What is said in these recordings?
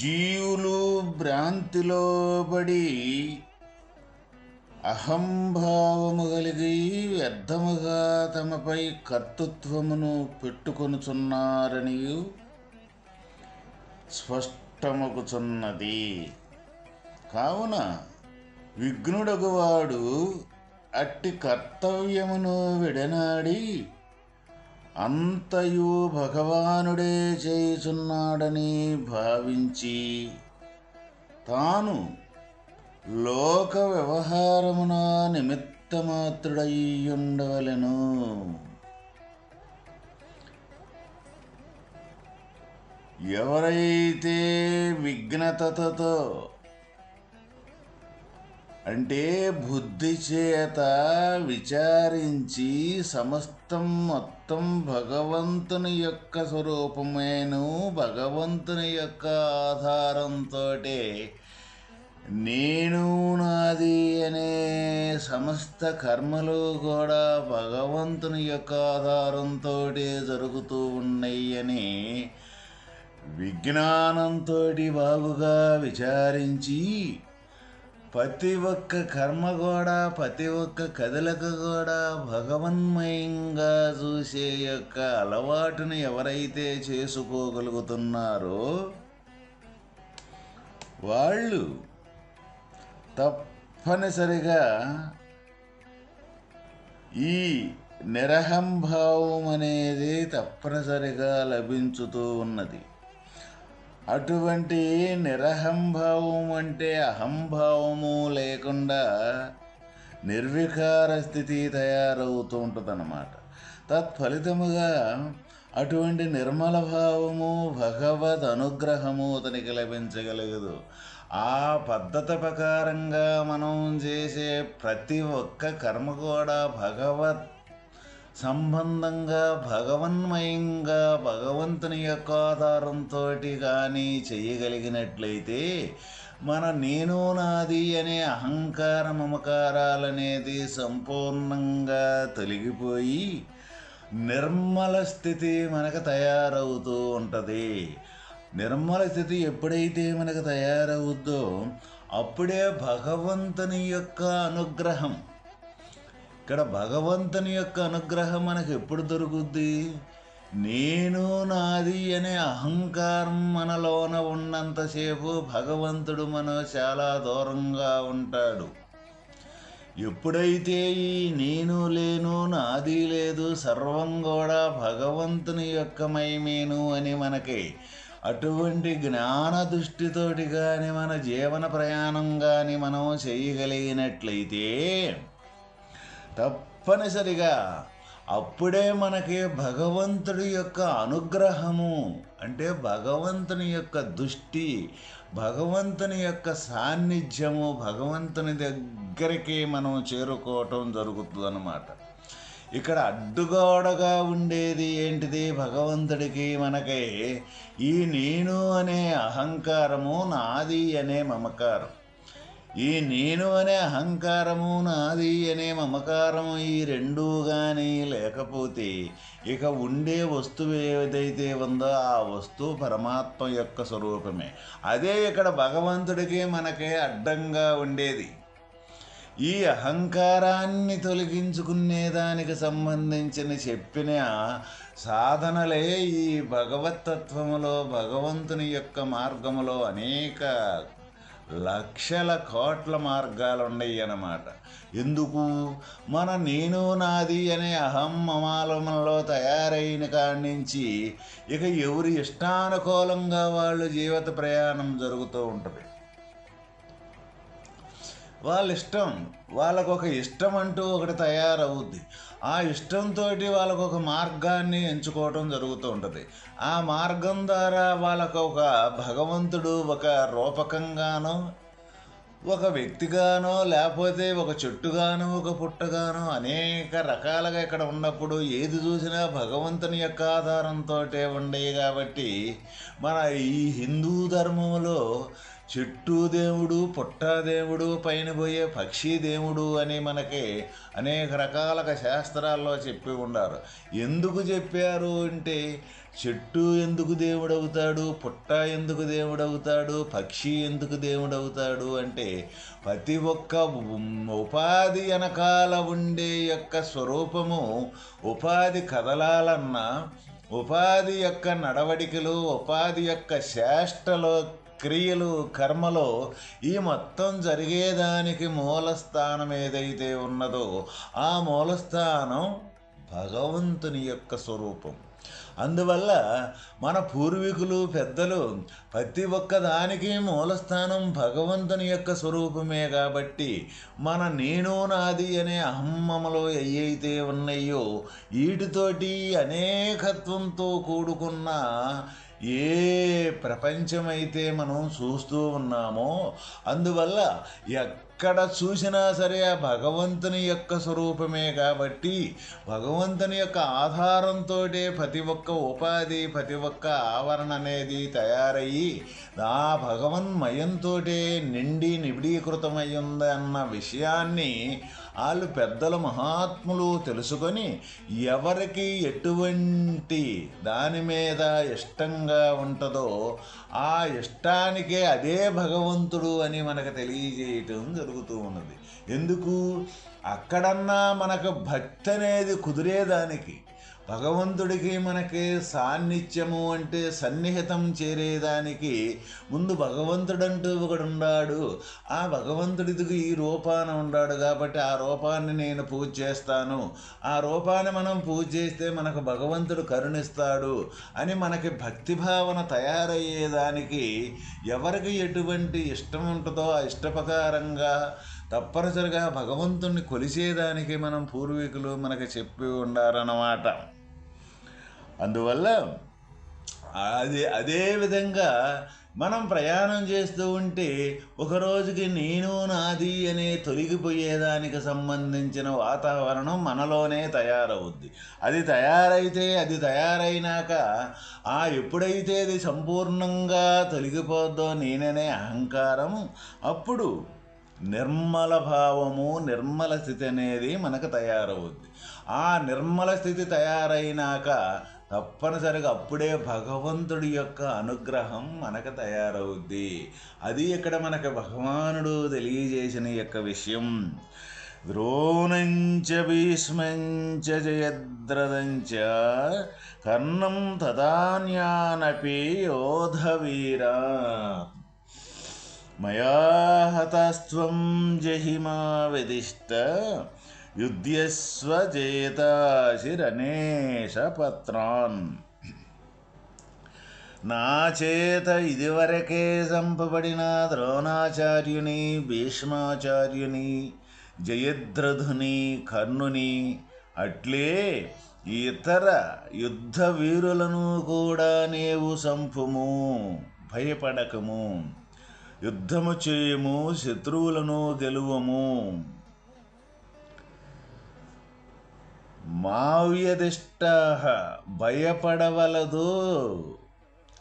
జీవులు భ్రాంతిలో పడి అహంభావము కలిగి వ్యర్థముగా తమపై కర్తృత్వమును పెట్టుకొనుచున్నారని స్పష్టమగుచున్నది. కావున విఘ్నుడగువాడు అట్టి కర్తవ్యమును విడనాడి అంతయు భగవానుడే చేయుచున్నాడని భావించి తాను లోక వ్యవహారమున నిమిత్తమాత్రుడయ్యుండవలెను. ఎవరైతే విఘ్నతతో అంటే బుద్ధి చేత విచారించి సమస్తం మొత్తం భగవంతుని యొక్క స్వరూపమేను భగవంతుని యొక్క ఆధారంతో నేను నాది అనే సమస్త కర్మలు కూడా భగవంతుని యొక్క ఆధారంతో జరుగుతూ ఉన్నాయి అని విజ్ఞానంతో బాగుగా విచారించి ప్రతి ఒక్క కర్మ కూడా ప్రతి ఒక్క కదలకు కూడా భగవన్మయంగా చూసే యొక్క అలవాటుని ఎవరైతే చేసుకోగలుగుతున్నారో వాళ్ళు తప్పనిసరిగా ఈ నిరహంభావం అనేది తప్పనిసరిగా లభించుతూ ఉన్నది. అటువంటి నిరహంభావం అంటే అహంభావము లేకుండా నిర్వికార స్థితి తయారవుతూ ఉంటుందన్నమాట. తత్ఫలితముగా అటువంటి నిర్మల భావము భగవద్ అనుగ్రహము అతనికి లభించగలగదు ఆ పద్ధతి ప్రకారంగా మనం చేసే ప్రతి ఒక్క కర్మ కూడా భగవత్ సంబంధంగా భగవన్మయంగా భగవంతుని యొక్క ఆధారంతో కానీ చేయగలిగినట్లయితే మన నేను నాది అనే అహంకార మమకారాలనేది సంపూర్ణంగా తొలగిపోయి నిర్మల స్థితి మనకు తయారవుతూ ఉంటుంది. నిర్మల స్థితి ఎప్పుడైతే మనకు తయారవుద్దో అప్పుడే భగవంతుని యొక్క అనుగ్రహం ఇక్కడ భగవంతుని యొక్క అనుగ్రహం మనకు ఎప్పుడు దొరుకుద్ది? నేను నాది అనే అహంకారం మనలోన ఉన్నంతసేపు భగవంతుడు మన చాలా దూరంగా ఉంటాడు. ఎప్పుడైతే ఈ నేను లేను నాది లేదు సర్వం కూడా భగవంతుని యొక్క మయమేను అని మనకి అటువంటి జ్ఞాన దృష్టితోటి కానీ మన జీవన ప్రయాణం కానీ మనం చేయగలిగినట్లయితే తప్పనిసరిగా. అప్పుడే మనకి భగవంతుడి యొక్క అనుగ్రహము అంటే భగవంతుని యొక్క దృష్టి భగవంతుని యొక్క సాన్నిధ్యము భగవంతుని దగ్గరికి మనం చేరుకోవటం జరుగుతుంది అన్నమాట ఇక్కడ అడ్డుగోడగా ఉండేది ఏంటిది? భగవంతుడికి మనకి ఈ నేను అనే అహంకారము నాది అనే మమకారం. ఈ నేను అనే అహంకారము నాది అనే మమకారము ఈ రెండూ కానీ లేకపోతే ఇక ఉండే వస్తువు ఏదైతే ఉందో ఆ వస్తువు పరమాత్మ యొక్క స్వరూపమే. అదే ఇక్కడ భగవంతుడికి మనకే అడ్డంగా ఉండేది. ఈ అహంకారాన్ని తొలగించుకునేదానికి సంబంధించిన చెప్పిన సాధనలే ఈ భగవతత్వములో భగవంతుని యొక్క మార్గములో అనేక లక్షల కోట్ల మార్గాలు ఉన్నాయి అన్నమాట ఎందుకు? మన నేను నాది అనే అహం మమాలమంలో తయారైన కాడి నుంచి ఇక ఎవరి ఇష్టానుకూలంగా వాళ్ళు జీవిత ప్రయాణం జరుగుతూ ఉంటుంది. వాళ్ళ ఇష్టం. వాళ్ళకు ఒక ఇష్టం అంటూ ఒకటి తయారవుద్ది. ఆ ఇష్టంతో వాళ్ళకు ఒక మార్గాన్ని ఎంచుకోవటం జరుగుతూ ఉంటుంది. ఆ మార్గం ద్వారా వాళ్ళకు ఒక భగవంతుడు ఒక రూపకంగానో ఒక వ్యక్తిగానో లేకపోతే ఒక చెట్టుగానో ఒక పుట్టగానో అనేక రకాలుగా ఇక్కడ ఉన్నప్పుడు ఏది చూసినా భగవంతుని యొక్క ఆధారంతో ఉండేవి కాబట్టి మన ఈ హిందూ ధర్మంలో చెట్టు దేవుడు పుట్ట దేవుడు పైన పోయే పక్షి దేవుడు అని మనకి అనేక రకాల శాస్త్రాల్లో చెప్పి ఉన్నారు. ఎందుకు చెప్పారు అంటే చెట్టు ఎందుకు దేవుడవుతాడు పుట్ట ఎందుకు దేవుడవుతాడు పక్షి ఎందుకు దేవుడవుతాడు అంటే ప్రతి ఒక్క ఉపాధి వెనకాల ఉండే యొక్క స్వరూపము ఉపాధి కదలాలన్నా ఉపాధి యొక్క నడవడికలు ఉపాధి యొక్క చేష్టలో క్రియలు కర్మలో ఈ మొత్తం జరిగేదానికి మూలస్థానం ఏదైతే ఉన్నదో ఆ మూలస్థానం భగవంతుని యొక్క స్వరూపం. అందువల్ల మన పూర్వీకులు పెద్దలు ప్రతి ఒక్కదానికి మూలస్థానం భగవంతుని యొక్క స్వరూపమే కాబట్టి మన నేను నాది అనే అహమ్మములో ఏవైతే ఉన్నాయో వీటితోటి అనేకత్వంతో కూడుకున్న ఏ ప్రపంచమైతే మనం చూస్తూ ఉన్నామో అందువల్ల ఎక్కడ చూసినా సరే ఆ భగవంతుని యొక్క స్వరూపమే కాబట్టి భగవంతుని యొక్క ఆధారంతో ప్రతి ఒక్క ఉపాధి ప్రతి ఒక్క ఆవరణ అనేది తయారయ్యి ఆ భగవన్మయంతో నిండి నిబిడీకృతమై ఉంది అన్న విషయాన్ని వాళ్ళు పెద్దలు మహాత్ములు తెలుసుకొని ఎవరికి ఎటువంటి దాని మీద ఇష్టంగా ఉంటుందో ఆ ఇష్టానికే అదే భగవంతుడు అని మనకు తెలియజేయటం జరుగుతూ ఉన్నది. ఎందుకు? అక్కడన్నా మనకు భక్తి అనేది కుదిరేదానికి భగవంతుడికి మనకి సాన్నిధ్యము అంటే సన్నిహితం చేరేదానికి ముందు భగవంతుడంటూ ఒకడున్నాడు ఆ భగవంతుడికి ఈ రూపాన ఉన్నాడు కాబట్టి ఆ రూపాన్ని నేను పూజ చేస్తాను. ఆ రూపాన్ని మనం పూజ చేస్తే మనకు భగవంతుడు కరుణిస్తాడు అని మనకి భక్తి భావన తయారయ్యేదానికి ఎవరికి ఎటువంటి ఇష్టం ఉంటుందో ఆ ఇష్టప్రకారంగా తప్పనిసరిగా భగవంతుణ్ణి కొలిసేదానికి మనం పూర్వీకులు మనకి చెప్పి ఉండారన్నమాట. అందువల్ల అది అదే విధంగా మనం ప్రయాణం చేస్తూ ఉంటే ఒకరోజుకి నేను నాది అనే తొలగిపోయేదానికి సంబంధించిన వాతావరణం మనలోనే తయారవుద్ది. అది తయారైతే అది తయారైనాక ఆ ఎప్పుడైతే అది సంపూర్ణంగా తొలగిపోద్దో నేననే అహంకారం అప్పుడు నిర్మల భావము నిర్మల స్థితి అనేది మనకు తయారవుద్ది. ఆ నిర్మల స్థితి తయారైనాక తప్పనిసరిగా అప్పుడే భగవంతుడి యొక్క అనుగ్రహం మనకు తయారవుద్ది. అది ఇక్కడ మనకు భగవానుడు తెలియజేసిన యొక్క విషయం. ద్రోణంచ భీష్మంచ జయద్రదంచ కర్ణం తదాన్యానపి యోధవీరా. మయా హతస్త్వం జహిమా విదిష్ట యుద్ధ్యస్వ పత్రాన్ నా చేత ఇదివరకే చంపబడిన ద్రోణాచార్యుని భీష్మాచార్యుని జయద్రథుని కర్ణుని అట్లే ఇతర యుద్ధ వీరులను కూడా నీవు సంపుము భయపడకము యుద్ధము చేయము శత్రువులను గెలువము మావ్యదిష్ట భయపడవలదు.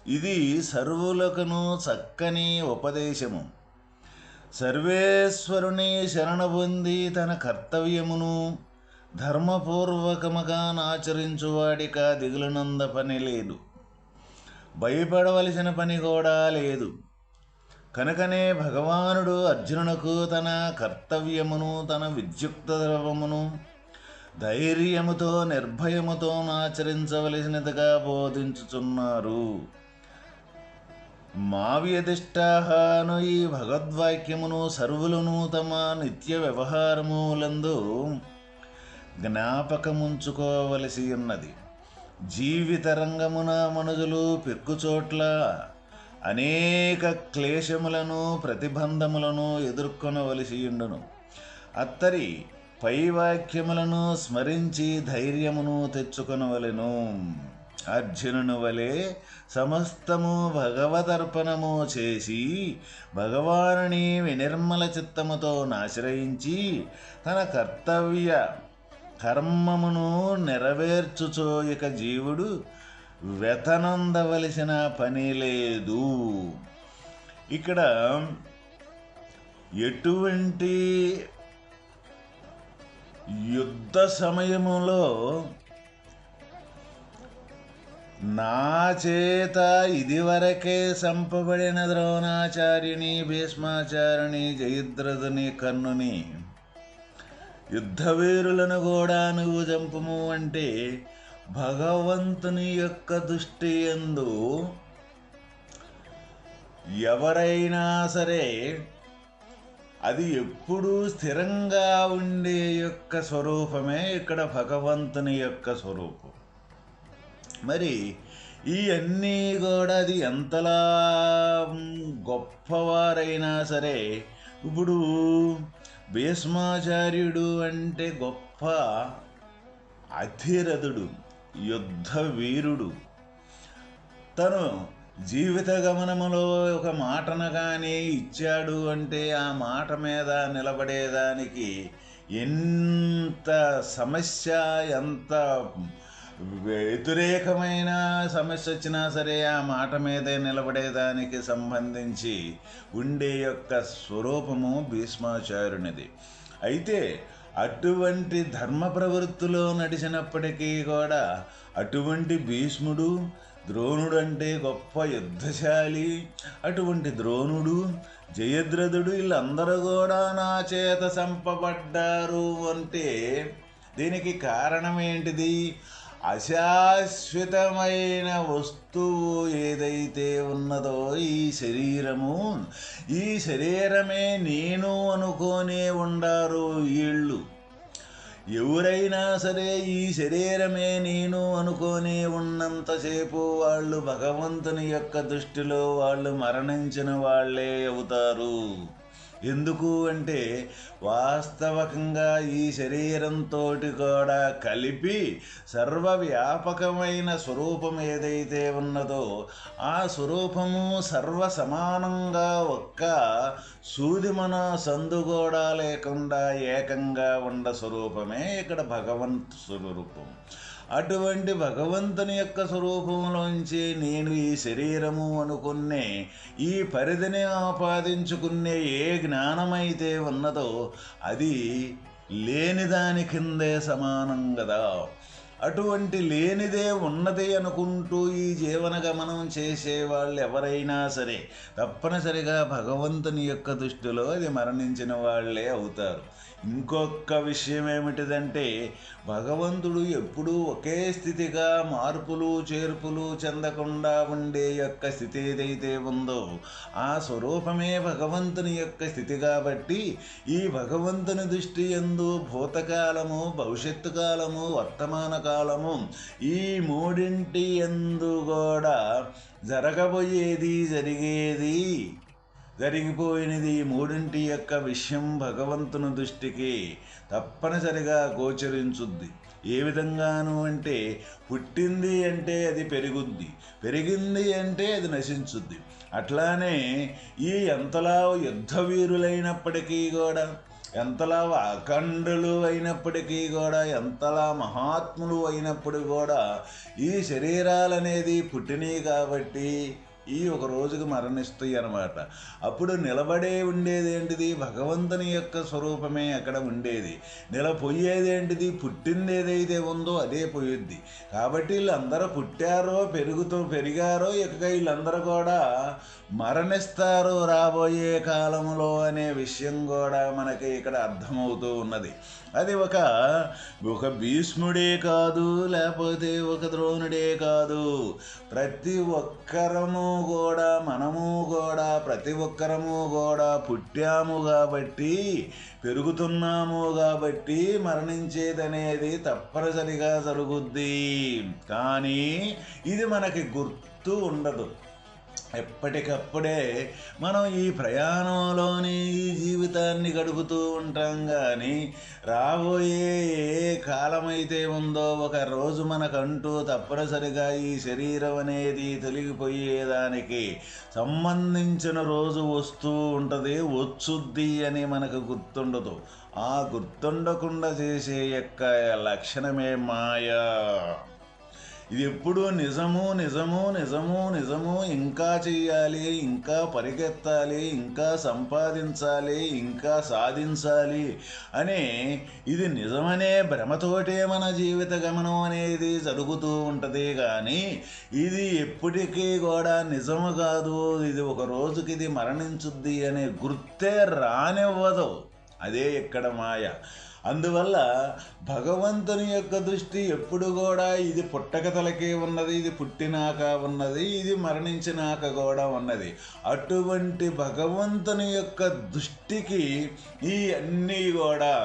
ఇది సర్వులకును చక్కని ఉపదేశము. సర్వేశ్వరుని శరణబొంది తన కర్తవ్యమును ధర్మపూర్వకముగా ఆచరించువాడిక దిగులునంద పని లేదు. భయపడవలసిన పని కూడా లేదు. కనుకనే భగవానుడు అర్జునునకు తన కర్తవ్యమును తన విద్యుక్త ద్రవమును ధైర్యముతో నిర్భయముతో ఆచరించవలసినదిగా బోధించుచున్నారు. మావ్యదిష్టాహాను ఈ భగవద్వాక్యమును సర్వులను తమ నిత్య వ్యవహారములందు జ్ఞాపకముంచుకోవలసి ఉన్నది. జీవిత రంగమున మనుజులు పిక్కుచోట్ల అనేక క్లేశములను ప్రతిబంధములను ఎదుర్కొనవలసి ఉండును అత్తరి పై వాక్యములను స్మరించి ధైర్యమును తెచ్చుకొనవలెను. అర్జునుని వలె సమస్తము భగవదర్పణము చేసి భగవానుని వినిర్మల చిత్తముతో నాశ్రయించి తన కర్తవ్య కర్మమును నెరవేర్చుచో ఇక జీవుడు వ్యతనందవలసిన పని లేదు. ఇక్కడ ఎటువంటి యుద్ధ సమయములో నా చేత ఇదివరకే సంపబడిన ద్రోణాచార్యుని భీష్మాచార్యుని జయద్రథుని కన్నుని యుద్ధవీరులను కూడా నువ్వు చంపము అంటే భగవంతుని యొక్క దృష్టి ఎందు ఎవరైనా సరే అది ఎప్పుడూ స్థిరంగా ఉండే యొక్క స్వరూపమే ఇక్కడ భగవంతుని యొక్క స్వరూపం. మరి ఈ అన్నీ కూడా అది ఎంతలా గొప్పవారైనా సరే ఇప్పుడు భీష్మాచార్యుడు అంటే గొప్ప అధిరథుడు యుద్ధ వీరుడు. తను జీవిత గమనములో ఒక మాటను కానీ ఇచ్చాడు అంటే ఆ మాట మీద నిలబడేదానికి ఎంత సమస్య ఎంత వ్యతిరేకమైన సమస్య వచ్చినా సరే ఆ మాట మీదే నిలబడేదానికి సంబంధించి ఉండే యొక్క స్వరూపము భీష్మాచార్యునిది. అయితే అటువంటి ధర్మ ప్రవృత్తిలో నడిచినప్పటికీ కూడా అటువంటి భీష్ముడు ద్రోణుడు అంటే గొప్ప యుద్ధశాలి. అటువంటి ద్రోణుడు జయద్రథుడు వీళ్ళందరూ కూడా నా చేత చంపబడ్డారు అంటే దీనికి కారణం ఏంటిది? అశాశ్వతమైన వస్తువు ఏదైతే ఉన్నదో ఈ శరీరము ఈ శరీరమే నేను అనుకోనే ఉండారు వీళ్ళు. ఎవరైనా సరే ఈ శరీరమే నేను అనుకొని ఉన్నంతసేపు వాళ్ళు భగవంతుని యొక్క దృష్టిలో వాళ్ళు మరణించిన వాళ్ళే అవుతారు. ఎందుకు అంటే వాస్తవకంగా ఈ శరీరంతో కూడా కలిపి సర్వవ్యాపకమైన స్వరూపం ఏదైతే ఉన్నదో ఆ స్వరూపము సర్వ సమానంగా ఒక్క సూదిమన సందు కూడా లేకుండా ఏకంగా ఉండ స్వరూపమే ఇక్కడ భగవంత్ స్వరూపం. అటువంటి భగవంతుని యొక్క స్వరూపంలోంచి నేను ఈ శరీరము అనుకునే ఈ పరిధిని ఆపాదించుకునే ఏ జ్ఞానమైతే ఉన్నదో అది లేని దాని కిందే సమానం కదా అటువంటి లేనిదే ఉన్నది అనుకుంటూ ఈ జీవన గమనం చేసే వాళ్ళు ఎవరైనా సరే తప్పనిసరిగా భగవంతుని యొక్క దృష్టిలో అది మరణించిన వాళ్ళే అవుతారు. ఇంకొక విషయం ఏమిటిదంటే భగవంతుడు ఎప్పుడూ ఒకే స్థితిగా మార్పులు చేర్పులు చెందకుండా ఉండే యొక్క స్థితి ఏదైతే ఉందో ఆ స్వరూపమే భగవంతుని యొక్క స్థితి కాబట్టి ఈ భగవంతుని దృష్టి ఎందు భూతకాలము భవిష్యత్తు కాలము వర్తమాన కాలము ఈ మూడింటి ఎందు కూడా జరగబోయేది జరిగేది జరిగిపోయినది మూడింటి యొక్క విషయం భగవంతుని దృష్టికి తప్పనిసరిగా గోచరించుద్ది. ఏ విధంగాను అంటే పుట్టింది అంటే అది పెరుగుద్ది పెరిగింది అంటే అది నశించుద్ది. అట్లానే ఈ ఎంతలా యుద్ధ వీరులైనప్పటికీ కూడా ఎంతలా అఖండులు అయినప్పటికీ కూడా ఎంతలా మహాత్ములు అయినప్పుడు కూడా ఈ శరీరాలనేది పుట్టినవి కాబట్టి ఈ ఒక రోజుకు మరణిస్తాయి అనమాట అప్పుడు నిలబడే ఉండేది ఏంటిది భగవంతుని యొక్క స్వరూపమే అక్కడ ఉండేది. నిలపోయేది ఏంటిది పుట్టింది ఏదైతే ఉందో అదే పోయిద్ది కాబట్టి వీళ్ళందరూ పుట్టారో పెరుగుతూ పెరిగారో ఇక వీళ్ళందరూ కూడా మరణిస్తారు రాబోయే కాలంలో అనే విషయం కూడా మనకి ఇక్కడ అర్థమవుతూ ఉన్నది. అది ఒక ఒక భీష్ముడే కాదు లేకపోతే ఒక ద్రోణుడే కాదు. ప్రతి ఒక్కరము కూడా మనము కూడా ప్రతి ఒక్కరము కూడా పుట్టాము కాబట్టి పెరుగుతున్నాము కాబట్టి మరణించేదనేది తప్పనిసరిగా జరుగుద్ది. కానీ ఇది మనకి గుర్తు ఉండదు. ఎప్పటికప్పుడే మనం ఈ ప్రయాణంలోని ఈ జీవితాన్ని గడుపుతూ ఉంటాం కానీ రాబోయే ఏ కాలమైతే ఉందో ఒక రోజు మనకంటూ తప్పనిసరిగా ఈ శరీరం అనేది తొలగిపోయేదానికి సంబంధించిన రోజు వస్తూ ఉంటుంది వచ్చుద్ది అని మనకు గుర్తుండదు. ఆ గుర్తుండకుండా చేసే యొక్క లక్షణమే మాయా. ఇది ఎప్పుడూ నిజము నిజము నిజము నిజము. ఇంకా చేయాలి ఇంకా పరిగెత్తాలి ఇంకా సంపాదించాలి ఇంకా సాధించాలి అనే ఇది నిజమనే భ్రమతోటే మన జీవిత గమనం అనేది జరుగుతూ ఉంటుంది. కానీ ఇది ఎప్పటికీ కూడా నిజము కాదు. ఇది ఒక రోజుకి ఇది మరణించుద్ది అనే గుర్తే రానివ్వదు. అదే ఇక్కడ మాయ. అందువల్ల భగవంతుని యొక్క దృష్టి ఎప్పుడు కూడా ఇది పుట్టకతలకే ఉన్నది ఇది పుట్టినాక ఉన్నది ఇది మరణించినాక కూడా ఉన్నది. అటువంటి భగవంతుని యొక్క దృష్టికి ఈ అన్నీ కూడా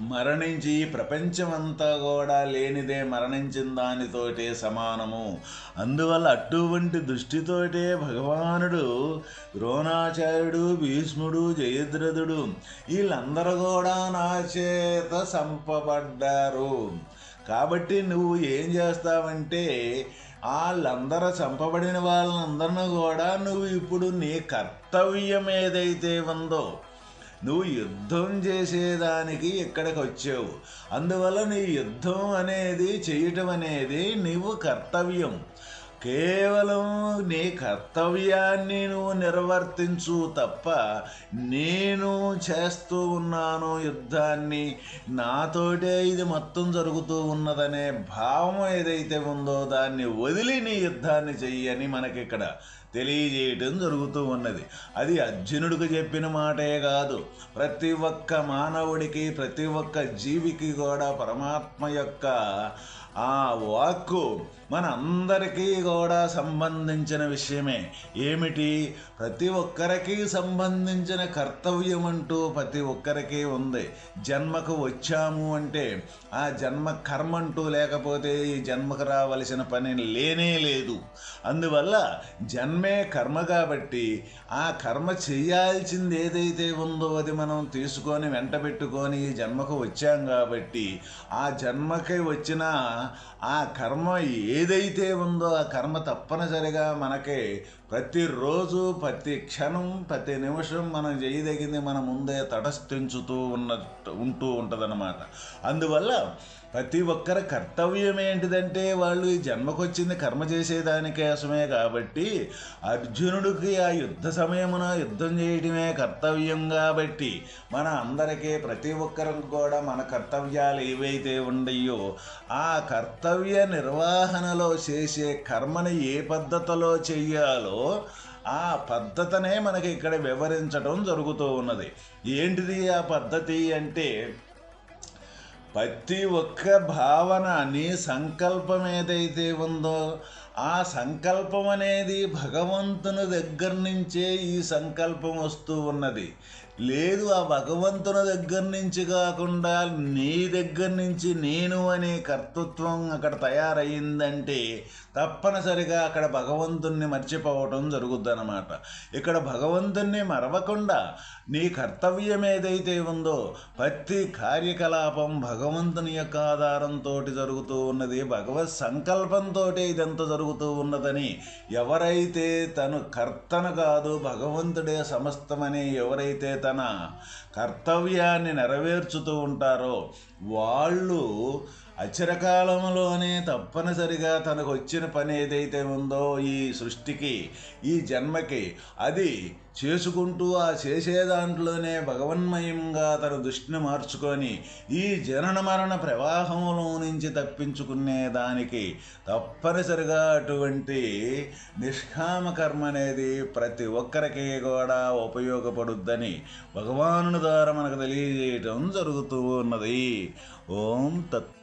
మరణించి ప్రపంచమంతా కూడా లేనిదే మరణించిన దానితోటే సమానము. అందువల్ల అటువంటి దృష్టితోటే భగవానుడు ద్రోణాచార్యుడు భీష్ముడు జయద్రథుడు వీళ్ళందరూ కూడా నా చేత సంపబడ్డారు కాబట్టి నువ్వు ఏం చేస్తావంటే వాళ్ళందరూ చంపబడిన వాళ్ళందరినీ కూడా నువ్వు ఇప్పుడు నీ కర్తవ్యం ఏదైతే ఉందో నువ్వు యుద్ధం చేసేదానికి ఇక్కడికి వచ్చావు? అందువల్ల నీ యుద్ధం అనేది చేయటం అనేది నువ్వు కర్తవ్యం. కేవలం నీ కర్తవ్యాన్ని నువ్వు నిర్వర్తించు తప్ప నేను చేస్తూ ఉన్నాను యుద్ధాన్ని. నాతోటే ఇది మొత్తం జరుగుతూ ఉన్నదనే భావం ఏదైతే ఉందో దాన్ని వదిలి నీ యుద్ధాన్ని చెయ్యని మనకి ఇక్కడ తెలియజేయటం జరుగుతూ ఉన్నది. అది అర్జునుడికి చెప్పిన మాటే కాదు. ప్రతి ఒక్క మానవుడికి ప్రతి ఒక్క జీవికి కూడా పరమాత్మ యొక్క ఆ వాక్కు మన అందరికీ కూడా సంబంధించిన విషయమే. ఏమిటి? ప్రతి ఒక్కరికి సంబంధించిన కర్తవ్యం అంటూ ప్రతి ఒక్కరికి ఉంది. జన్మకు వచ్చాము అంటే ఆ జన్మ కర్మ అంటూ లేకపోతే ఈ జన్మకు రావలసిన పని లేనే లేదు. అందువల్ల జన్మే కర్మ కాబట్టి ఆ కర్మ చేయాల్సింది ఏదైతే ఉందో అది మనం తీసుకొని వెంట పెట్టుకొని ఈ జన్మకు వచ్చాం కాబట్టి ఆ జన్మకి వచ్చిన ఆ కర్మ ఏదైతే ఉందో ఆ కర్మ తప్పనిసరిగా మనకి ప్రతిరోజు ప్రతి క్షణం ప్రతి నిమిషం మనం చేయదగింది మన ముందే తటస్థించుతూ ఉన్న ఉంటూ ఉంటుందన్నమాట. అందువల్ల ప్రతి ఒక్కరి కర్తవ్యం ఏంటిదంటే వాళ్ళు ఈ జన్మకొచ్చింది కర్మ చేసేదానికోసమే కాబట్టి అర్జునుడికి ఆ యుద్ధ సమయమున యుద్ధం చేయడమే కర్తవ్యం కాబట్టి మన అందరికీ ప్రతి ఒక్కరం కూడా మన కర్తవ్యాలు ఏవైతే ఉండయో ఆ కర్తవ్య నిర్వహణలో చేసే కర్మని ఏ పద్ధతిలో చెయ్యాలో ఆ పద్ధతినే మనకి ఇక్కడ వివరించడం జరుగుతూ ఉన్నది. ఏంటిది ఆ పద్ధతి అంటే ప్రతి ఒక్క భావన నీ సంకల్పం ఏదైతే ఉందో ఆ సంకల్పం అనేది భగవంతుని దగ్గర నుంచే ఈ సంకల్పం వస్తూ ఉన్నది. లేదు ఆ భగవంతుని దగ్గర నుంచి కాకుండా నీ దగ్గర నుంచి నేను అనే కర్తృత్వం అక్కడ తయారయ్యిందంటే తప్పనిసరిగా అక్కడ భగవంతుణ్ణి మర్చిపోవటం జరుగుద్దన్నమాట. ఇక్కడ భగవంతుణ్ణి మరవకుండా నీ కర్తవ్యం ఏదైతే ఉందో ప్రతి కార్యకలాపం భగవంతుని యొక్క ఆధారంతో జరుగుతూ ఉన్నది. భగవత్ సంకల్పంతో ఇదంతా జరుగుతూ ఉన్నదని ఎవరైతే తను కర్తను కాదు భగవంతుడే సమస్తమని ఎవరైతే తన కర్తవ్యాన్ని నెరవేర్చుతూ ఉంటారో వాళ్ళు అచిరకాలంలోనే తప్పనిసరిగా తనకు వచ్చిన పని ఏదైతే ఉందో ఈ సృష్టికి ఈ జన్మకి అది చేసుకుంటూ ఆ చేసే దాంట్లోనే భగవన్మయంగా తన దృష్టిని మార్చుకొని ఈ జనన మరణ ప్రవాహంలో నుంచి తప్పించుకునే దానికి తప్పనిసరిగా అటువంటి నిష్కామ కర్మ అనేది ప్రతి ఒక్కరికి కూడా ఉపయోగపడుద్దని భగవానుని ద్వారా మనకు తెలియజేయటం జరుగుతూ ఉన్నది. ఓం తత్